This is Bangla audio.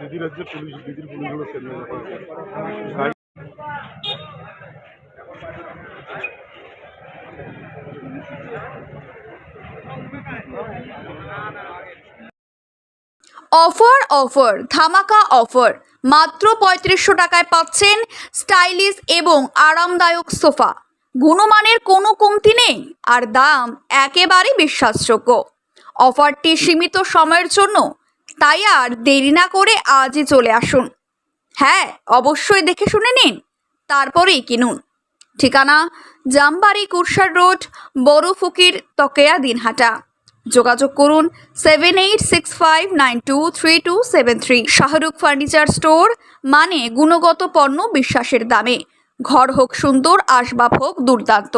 দিদির যে পুলিশ দিদির অফার অফার ধামাকা অফার। মাত্র পঁয়ত্রিশশো টাকায় পাচ্ছেন স্টাইলিশ এবং আরামদায়ক সোফা। গুণমানের কোনো কমতি নেই, আর দাম একেবারে বিশ্বাসযোগ্য। অফারটি সীমিত সময়ের জন্য, তাই আর দেরি না করে আজই চলে আসুন। হ্যাঁ অবশ্যই দেখে শুনে নিন, তারপরেই কিনুন। ঠিকানা জামবাড়ি কুরসার রোড বড় ফকির তকেয়া দিনহাটা। যোগাযোগ করুন seven eight six five nine two three two seven three Shahrukh furniture store মানে গুণগত পণ্য বিশ্বাসের দামে। ঘর হোক সুন্দর, আসবাব হোক দুর্দান্ত।